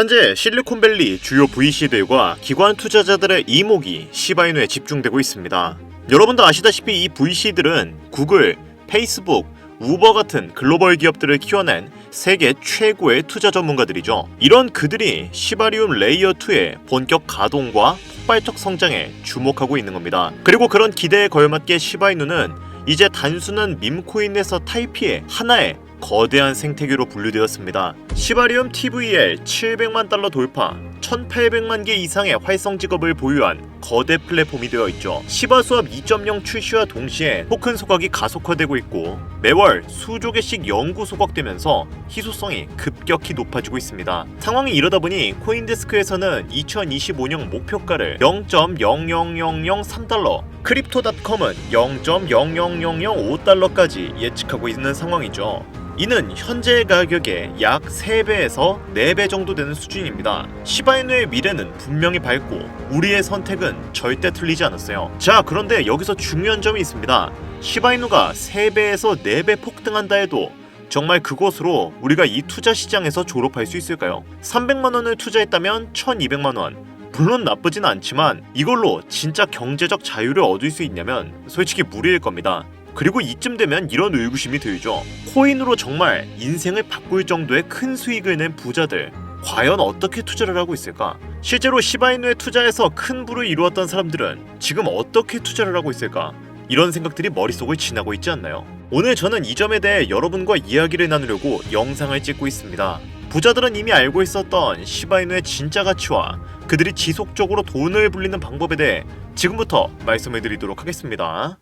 현재 실리콘밸리 주요 VC들과 기관 투자자들의 이목이 시바이누에 집중되고 있습니다. 여러분도 아시다시피 이 VC들은 구글, 페이스북, 우버 같은 글로벌 기업들을 키워낸 세계 최고의 투자 전문가들이죠. 이런 그들이 시바리움 레이어 2의 본격 가동과 폭발적 성장에 주목하고 있는 겁니다. 그리고 그런 기대에 걸맞게 시바이누는 이제 단순한 밈코인에서 타이피의 하나의 거대한 생태계로 분류되었습니다. 시바리움 TVL 700만 달러 돌파, 1,800만 개 이상의 활성 직업을 보유한 거대 플랫폼이 되어 있죠. 시바 수업 2.0 출시와 동시에 토큰 소각이 가속화되고 있고 매월 수조 개씩 영구 소각되면서 희소성이 급격히 높아지고 있습니다. 상황이 이러다 보니 코인데스크에서는 2025년 목표가를 0.00003달러, 크립토닷컴은 0.00005달러까지 예측하고 있는 상황이죠. 이는 현재 가격의 약 3배에서 4배 정도 되는 수준입니다. 시바이누의 미래는 분명히 밝고 우리의 선택은 절대 틀리지 않았어요. 자, 그런데 여기서 중요한 점이 있습니다. 시바이누가 3배에서 4배 폭등한다 해도 정말 그곳으로 우리가 이 투자 시장에서 졸업할 수 있을까요? 300만 원을 투자했다면 1200만 원. 물론 나쁘진 않지만 이걸로 진짜 경제적 자유를 얻을 수 있냐면 솔직히 무리일 겁니다. 그리고 이쯤 되면 이런 의구심이 들죠. 코인으로 정말 인생을 바꿀 정도의 큰 수익을 낸 부자들 과연 어떻게 투자를 하고 있을까? 실제로 시바이누에 투자해서 큰 부를 이루었던 사람들은 지금 어떻게 투자를 하고 있을까? 이런 생각들이 머릿속을 지나고 있지 않나요? 오늘 저는 이 점에 대해 여러분과 이야기를 나누려고 영상을 찍고 있습니다. 부자들은 이미 알고 있었던 시바이누의 진짜 가치와 그들이 지속적으로 돈을 불리는 방법에 대해 지금부터 말씀을 드리도록 하겠습니다.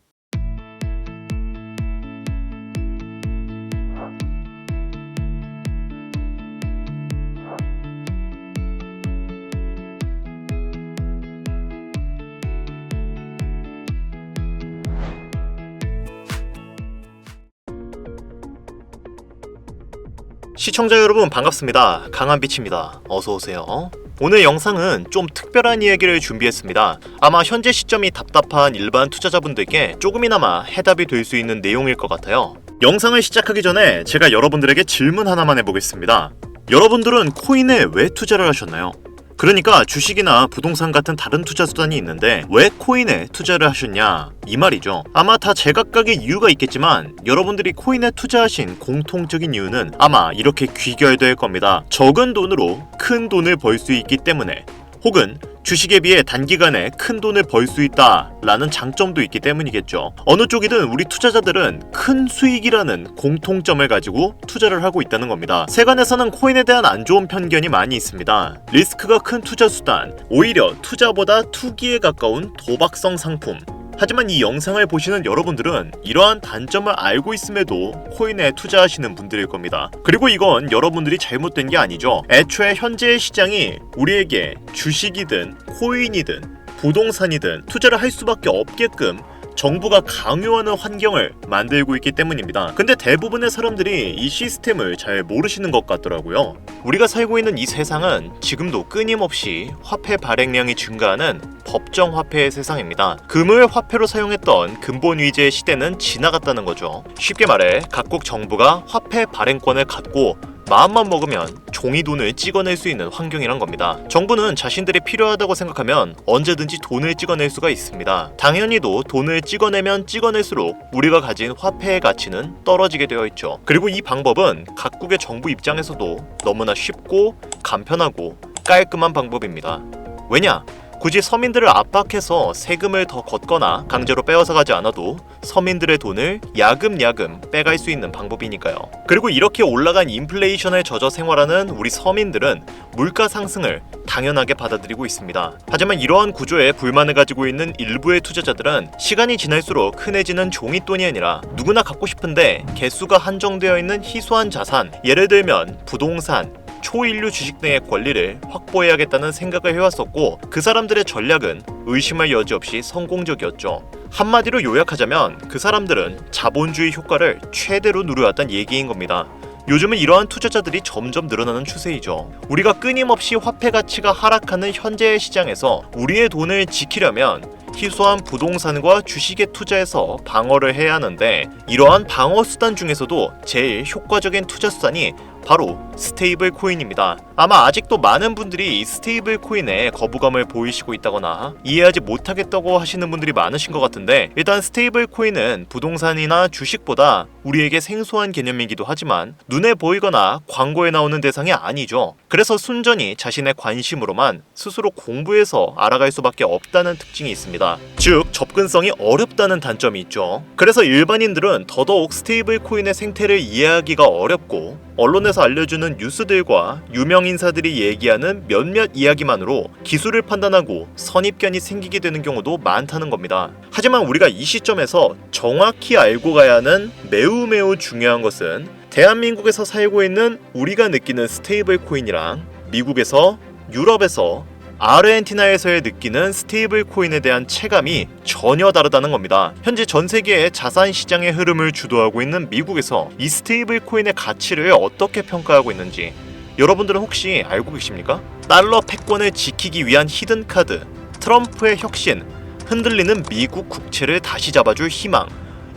시청자 여러분 반갑습니다. 강한빛입니다. 어서 오세요. 오늘 영상은 좀 특별한 이야기를 준비했습니다. 아마 현재 시점이 답답한 일반 투자자분들께 조금이나마 해답이 될 수 있는 내용일 것 같아요. 영상을 시작하기 전에 제가 여러분들에게 질문 하나만 해보겠습니다. 여러분들은 코인에 왜 투자를 하셨나요? 그러니까 주식이나 부동산 같은 다른 투자 수단이 있는데 왜 코인에 투자를 하셨냐 이 말이죠. 아마 다 제각각의 이유가 있겠지만 여러분들이 코인에 투자하신 공통적인 이유는 아마 이렇게 귀결될 겁니다. 적은 돈으로 큰 돈을 벌 수 있기 때문에 혹은 주식에 비해 단기간에 큰 돈을 벌 수 있다라는 장점도 있기 때문이겠죠. 어느 쪽이든 우리 투자자들은 큰 수익이라는 공통점을 가지고 투자를 하고 있다는 겁니다. 세간에서는 코인에 대한 안 좋은 편견이 많이 있습니다. 리스크가 큰 투자 수단, 오히려 투자보다 투기에 가까운 도박성 상품, 하지만 이 영상을 보시는 여러분들은 이러한 단점을 알고 있음에도 코인에 투자하시는 분들일 겁니다. 그리고 이건 여러분들이 잘못된 게 아니죠. 애초에 현재의 시장이 우리에게 주식이든 코인이든 부동산이든 투자를 할 수밖에 없게끔 정부가 강요하는 환경을 만들고 있기 때문입니다. 근데 대부분의 사람들이 이 시스템을 잘 모르시는 것 같더라고요. 우리가 살고 있는 이 세상은 지금도 끊임없이 화폐 발행량이 증가하는 법정 화폐의 세상입니다. 금을 화폐로 사용했던 근본 위제의 시대는 지나갔다는 거죠. 쉽게 말해 각국 정부가 화폐 발행권을 갖고 마음만 먹으면 종이 돈을 찍어낼 수 있는 환경이란 겁니다. 정부는 자신들이 필요하다고 생각하면 언제든지 돈을 찍어낼 수가 있습니다. 당연히도 돈을 찍어내면 찍어낼수록 우리가 가진 화폐의 가치는 떨어지게 되어 있죠. 그리고 이 방법은 각국의 정부 입장에서도 너무나 쉽고 간편하고 깔끔한 방법입니다. 왜냐? 굳이 서민들을 압박해서 세금을 더 걷거나 강제로 빼앗아 가지 않아도 서민들의 돈을 야금야금 빼갈 수 있는 방법이니까요. 그리고 이렇게 올라간 인플레이션에 젖어 생활하는 우리 서민들은 물가 상승을 당연하게 받아들이고 있습니다. 하지만 이러한 구조에 불만을 가지고 있는 일부의 투자자들은 시간이 지날수록 흔해지는 종이돈이 아니라 누구나 갖고 싶은데 개수가 한정되어 있는 희소한 자산, 예를 들면 부동산, 초인류 주식 등의 권리를 확보해야겠다는 생각을 해왔었고 그 사람들의 전략은 의심할 여지 없이 성공적이었죠. 한마디로 요약하자면 그 사람들은 자본주의 효과를 최대로 누려왔단 얘기인 겁니다. 요즘은 이러한 투자자들이 점점 늘어나는 추세이죠. 우리가 끊임없이 화폐 가치가 하락하는 현재의 시장에서 우리의 돈을 지키려면 희소한 부동산과 주식에 투자해서 방어를 해야 하는데 이러한 방어 수단 중에서도 제일 효과적인 투자 수단이 바로 스테이블 코인입니다. 아마 아직도 많은 분들이 이 스테이블 코인에 거부감을 보이시고 있다거나 이해하지 못하겠다고 하시는 분들이 많으신 것 같은데 일단 스테이블 코인은 부동산이나 주식보다 우리에게 생소한 개념이기도 하지만 눈에 보이거나 광고에 나오는 대상이 아니죠. 그래서 순전히 자신의 관심으로만 스스로 공부해서 알아갈 수밖에 없다는 특징이 있습니다. 즉 접근성이 어렵다는 단점이 있죠. 그래서 일반인들은 더더욱 스테이블 코인의 생태를 이해하기가 어렵고 언론에서 알려주는 뉴스들과 유명 인사들이 얘기하는 몇몇 이야기만으로 기술을 판단하고 선입견이 생기게 되는 경우도 많다는 겁니다. 하지만 우리가 이 시점에서 정확히 알고 가야 하는 매우 매우 중요한 것은 대한민국에서 살고 있는 우리가 느끼는 스테이블 코인이랑 미국에서 유럽에서 아르헨티나에서의 느끼는 스테이블 코인에 대한 체감이 전혀 다르다는 겁니다. 현재 전 세계의 자산 시장의 흐름을 주도하고 있는 미국에서 이 스테이블 코인의 가치를 어떻게 평가하고 있는지 여러분들은 혹시 알고 계십니까? 달러 패권을 지키기 위한 히든 카드, 트럼프의 혁신, 흔들리는 미국 국채를 다시 잡아줄 희망,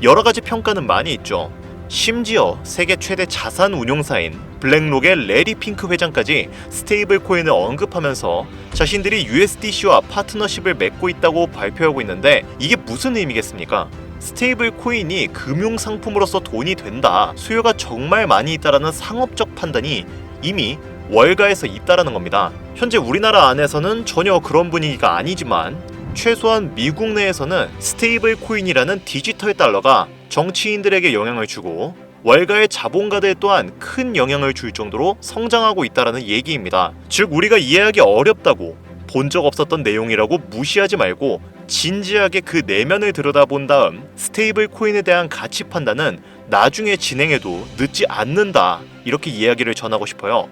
여러 가지 평가는 많이 있죠. 심지어 세계 최대 자산 운용사인 블랙록의 레리 핑크 회장까지 스테이블 코인을 언급하면서 자신들이 USDC와 파트너십을 맺고 있다고 발표하고 있는데 이게 무슨 의미겠습니까? 스테이블 코인이 금융 상품으로서 돈이 된다, 수요가 정말 많이 있다라는 상업적 판단이 이미 월가에서 있다라는 겁니다. 현재 우리나라 안에서는 전혀 그런 분위기가 아니지만 최소한 미국 내에서는 스테이블 코인이라는 디지털 달러가 정치인들에게 영향을 주고 월가의 자본가들 또한 큰 영향을 줄 정도로 성장하고 있다라는 얘기입니다. 즉 우리가 이해하기 어렵다고 본 적 없었던 내용이라고 무시하지 말고 진지하게 그 내면을 들여다본 다음 스테이블 코인에 대한 가치 판단은 나중에 진행해도 늦지 않는다 이렇게 이야기를 전하고 싶어요.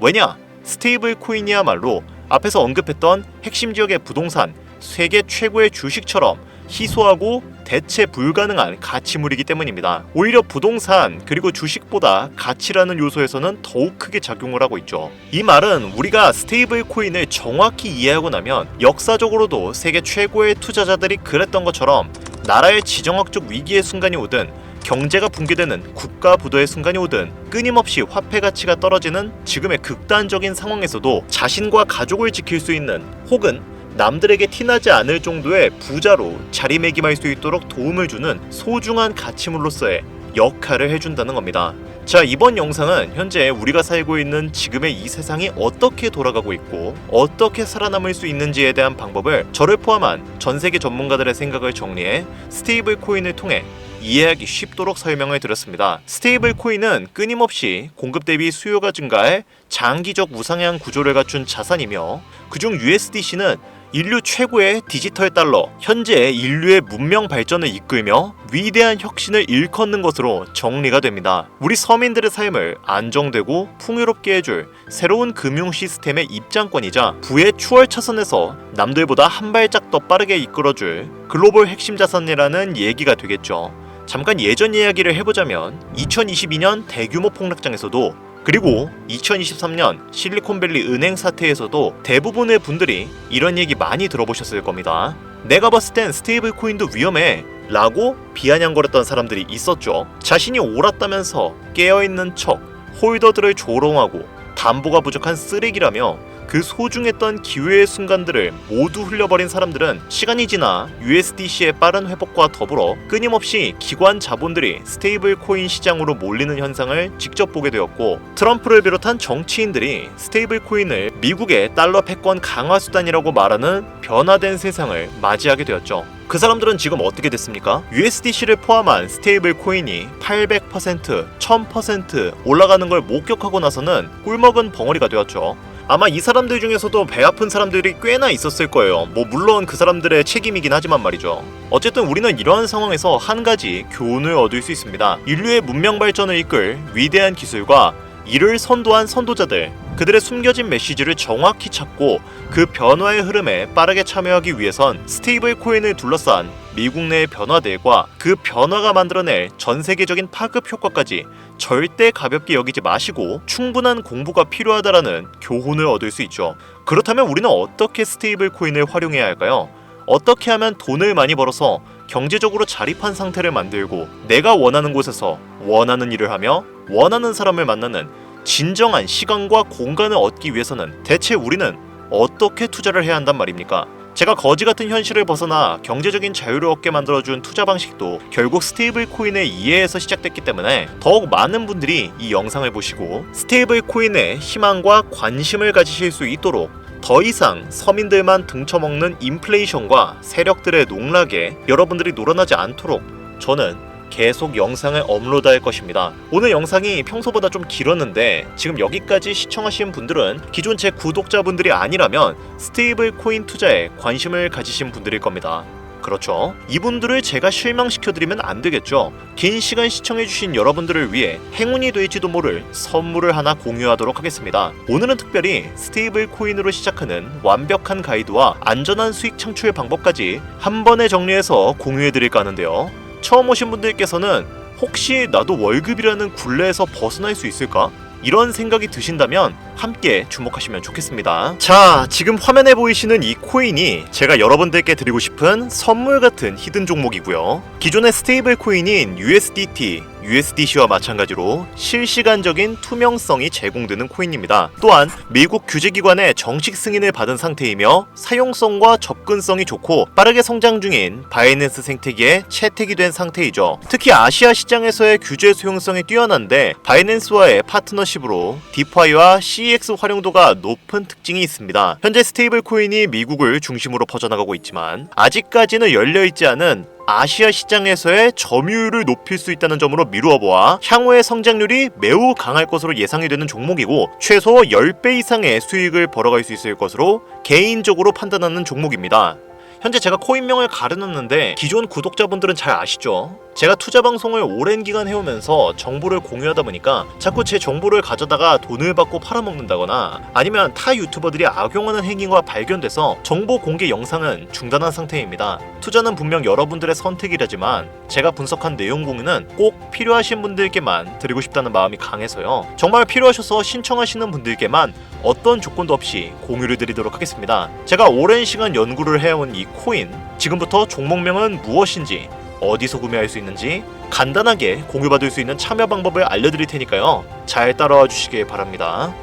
왜냐? 스테이블 코인이야말로 앞에서 언급했던 핵심 지역의 부동산, 세계 최고의 주식처럼 희소하고 대체 불가능한 가치물이기 때문입니다. 오히려 부동산 그리고 주식보다 가치라는 요소에서는 더욱 크게 작용을 하고 있죠. 이 말은 우리가 스테이블 코인을 정확히 이해하고 나면 역사적으로도 세계 최고의 투자자들이 그랬던 것처럼 나라의 지정학적 위기의 순간이 오든 경제가 붕괴되는 국가 부도의 순간이 오든 끊임없이 화폐 가치가 떨어지는 지금의 극단적인 상황에서도 자신과 가족을 지킬 수 있는 혹은 남들에게 티나지 않을 정도의 부자로 자리매김할 수 있도록 도움을 주는 소중한 가치물로서의 역할을 해준다는 겁니다. 자, 이번 영상은 현재 우리가 살고 있는 지금의 이 세상이 어떻게 돌아가고 있고 어떻게 살아남을 수 있는지에 대한 방법을 저를 포함한 전 세계 전문가들의 생각을 정리해 스테이블 코인을 통해 이해하기 쉽도록 설명을 드렸습니다. 스테이블 코인은 끊임없이 공급 대비 수요가 증가해 장기적 우상향 구조를 갖춘 자산이며 그중 USDC는 인류 최고의 디지털 달러, 현재 인류의 문명 발전을 이끌며 위대한 혁신을 일컫는 것으로 정리가 됩니다. 우리 서민들의 삶을 안정되고 풍요롭게 해줄 새로운 금융 시스템의 입장권이자 부의 추월 차선에서 남들보다 한 발짝 더 빠르게 이끌어줄 글로벌 핵심 자산이라는 얘기가 되겠죠. 잠깐 예전 이야기를 해보자면 2022년 대규모 폭락장에서도 그리고 2023년 실리콘밸리 은행 사태에서도 대부분의 분들이 이런 얘기 많이 들어보셨을 겁니다. 내가 봤을 땐 스테이블 코인도 위험해. 라고 비아냥거렸던 사람들이 있었죠. 자신이 옳았다면서 깨어있는 척, 홀더들을 조롱하고 담보가 부족한 쓰레기라며 그 소중했던 기회의 순간들을 모두 흘려버린 사람들은 시간이 지나 USDC의 빠른 회복과 더불어 끊임없이 기관 자본들이 스테이블 코인 시장으로 몰리는 현상을 직접 보게 되었고 트럼프를 비롯한 정치인들이 스테이블 코인을 미국의 달러 패권 강화 수단이라고 말하는 변화된 세상을 맞이하게 되었죠. 그 사람들은 지금 어떻게 됐습니까? USDC를 포함한 스테이블 코인이 800%, 1000% 올라가는 걸 목격하고 나서는 꿀먹은 벙어리가 되었죠. 아마 이 사람들 중에서도 배 아픈 사람들이 꽤나 있었을 거예요. 뭐 물론 그 사람들의 책임이긴 하지만 말이죠. 어쨌든 우리는 이러한 상황에서 한 가지 교훈을 얻을 수 있습니다. 인류의 문명 발전을 이끌 위대한 기술과 이를 선도한 선도자들, 그들의 숨겨진 메시지를 정확히 찾고 그 변화의 흐름에 빠르게 참여하기 위해선 스테이블 코인을 둘러싼 미국 내의 변화들과 그 변화가 만들어낼 전 세계적인 파급 효과까지 절대 가볍게 여기지 마시고 충분한 공부가 필요하다라는 교훈을 얻을 수 있죠. 그렇다면 우리는 어떻게 스테이블 코인을 활용해야 할까요? 어떻게 하면 돈을 많이 벌어서 경제적으로 자립한 상태를 만들고 내가 원하는 곳에서 원하는 일을 하며 원하는 사람을 만나는 진정한 시간과 공간을 얻기 위해서는 대체 우리는 어떻게 투자를 해야 한단 말입니까? 제가 거지 같은 현실을 벗어나 경제적인 자유를 얻게 만들어준 투자 방식도 결국 스테이블 코인의 이해에서 시작됐기 때문에 더욱 많은 분들이 이 영상을 보시고 스테이블 코인에 희망과 관심을 가지실 수 있도록 더 이상 서민들만 등쳐먹는 인플레이션과 세력들의 농락에 여러분들이 놀아나지 않도록 저는 계속 영상을 업로드할 것입니다. 오늘 영상이 평소보다 좀 길었는데 지금 여기까지 시청하신 분들은 기존 제 구독자분들이 아니라면 스테이블 코인 투자에 관심을 가지신 분들일 겁니다. 그렇죠. 이분들을 제가 실망시켜드리면 안 되겠죠. 긴 시간 시청해주신 여러분들을 위해 행운이 될지도 모를 선물을 하나 공유하도록 하겠습니다. 오늘은 특별히 스테이블 코인으로 시작하는 완벽한 가이드와 안전한 수익 창출 방법까지 한 번에 정리해서 공유해드릴까 하는데요. 처음 오신 분들께서는 혹시 나도 월급이라는 굴레에서 벗어날 수 있을까? 이런 생각이 드신다면 함께 주목하시면 좋겠습니다. 자, 지금 화면에 보이시는 이 코인이 제가 여러분들께 드리고 싶은 선물 같은 히든 종목이고요. 기존의 스테이블 코인인 USDT, USDC와 마찬가지로 실시간적인 투명성이 제공되는 코인입니다. 또한 미국 규제기관의 정식 승인을 받은 상태이며 사용성과 접근성이 좋고 빠르게 성장 중인 바이낸스 생태계에 채택이 된 상태이죠. 특히 아시아 시장에서의 규제 수용성이 뛰어난데 바이낸스와의 파트너십으로 디파이와 CEX 활용도가 높은 특징이 있습니다. 현재 스테이블 코인이 미국을 중심으로 퍼져나가고 있지만 아직까지는 열려 있지 않은 아시아 시장에서의 점유율을 높일 수 있다는 점으로 미루어 보아 향후의 성장률이 매우 강할 것으로 예상이 되는 종목이고 최소 10배 이상의 수익을 벌어갈 수 있을 것으로 개인적으로 판단하는 종목입니다. 현재 제가 코인명을 가려놨는데 기존 구독자분들은 잘 아시죠? 제가 투자 방송을 오랜 기간 해오면서 정보를 공유하다 보니까 자꾸 제 정보를 가져다가 돈을 받고 팔아먹는다거나 아니면 타 유튜버들이 악용하는 행위가 발견돼서 정보 공개 영상은 중단한 상태입니다. 투자는 분명 여러분들의 선택이라지만 제가 분석한 내용 공유는 꼭 필요하신 분들께만 드리고 싶다는 마음이 강해서요. 정말 필요하셔서 신청하시는 분들께만 어떤 조건도 없이 공유를 드리도록 하겠습니다. 제가 오랜 시간 연구를 해온 이 코인, 지금부터 종목명은 무엇인지, 어디서 구매할 수 있는지 간단하게 공유받을 수 있는 참여 방법을 알려드릴 테니까요. 잘 따라와 주시길 바랍니다.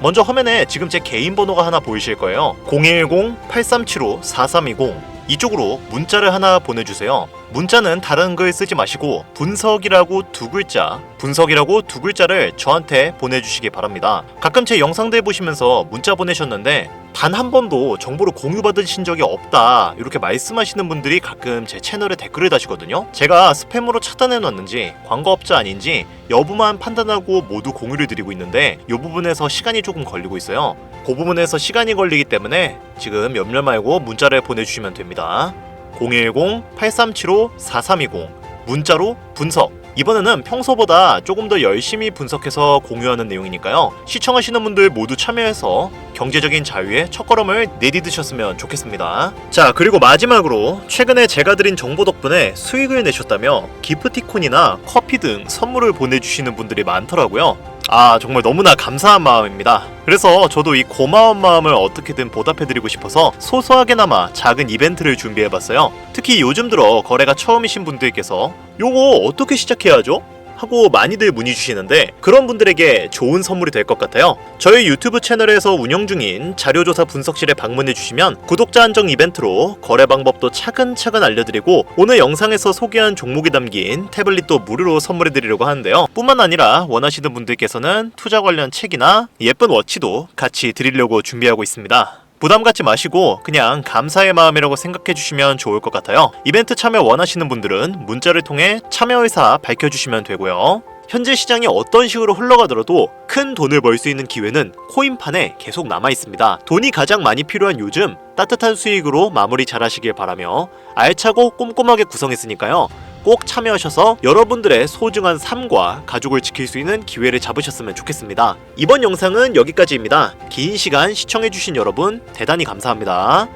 먼저 화면에 지금 제 개인 번호가 하나 보이실 거예요. 010-8375-4320 이쪽으로 문자를 하나 보내주세요. 문자는 다른 글 쓰지 마시고 분석이라고 두 글자, 분석이라고 두 글자를 저한테 보내주시기 바랍니다. 가끔 제 영상들 보시면서 문자 보내셨는데 단 한 번도 정보를 공유받으신 적이 없다 이렇게 말씀하시는 분들이 가끔 제 채널에 댓글을 다시거든요. 제가 스팸으로 차단해 놨는지 광고업자 아닌지 여부만 판단하고 모두 공유를 드리고 있는데 이 부분에서 시간이 조금 걸리고 있어요. 그 부분에서 시간이 걸리기 때문에 지금 염려 말고 문자를 보내주시면 됩니다. 010-8375-4320 문자로 분석 이번에는 평소보다 조금 더 열심히 분석해서 공유하는 내용이니까요. 시청하시는 분들 모두 참여해서 경제적인 자유의 첫걸음을 내디드셨으면 좋겠습니다. 자, 그리고 마지막으로 최근에 제가 드린 정보 덕분에 수익을 내셨다며 기프티콘이나 커피 등 선물을 보내주시는 분들이 많더라고요. 아, 정말 너무나 감사한 마음입니다. 그래서 저도 이 고마운 마음을 어떻게든 보답해드리고 싶어서 소소하게나마 작은 이벤트를 준비해봤어요. 특히 요즘 들어 거래가 처음이신 분들께서 요거 어떻게 시작해야죠? 하고 많이들 문의 주시는데 그런 분들에게 좋은 선물이 될 것 같아요. 저희 유튜브 채널에서 운영 중인 자료조사 분석실에 방문해 주시면 구독자 한정 이벤트로 거래 방법도 차근차근 알려드리고 오늘 영상에서 소개한 종목이 담긴 태블릿도 무료로 선물해 드리려고 하는데요. 뿐만 아니라 원하시는 분들께서는 투자 관련 책이나 예쁜 워치도 같이 드리려고 준비하고 있습니다. 부담 갖지 마시고 그냥 감사의 마음이라고 생각해 주시면 좋을 것 같아요. 이벤트 참여 원하시는 분들은 문자를 통해 참여 의사 밝혀주시면 되고요. 현재 시장이 어떤 식으로 흘러가더라도 큰 돈을 벌 수 있는 기회는 코인판에 계속 남아 있습니다. 돈이 가장 많이 필요한 요즘 따뜻한 수익으로 마무리 잘 하시길 바라며 알차고 꼼꼼하게 구성했으니까요. 꼭 참여하셔서 여러분들의 소중한 삶과 가족을 지킬 수 있는 기회를 잡으셨으면 좋겠습니다. 이번 영상은 여기까지입니다. 긴 시간 시청해주신 여러분 대단히 감사합니다.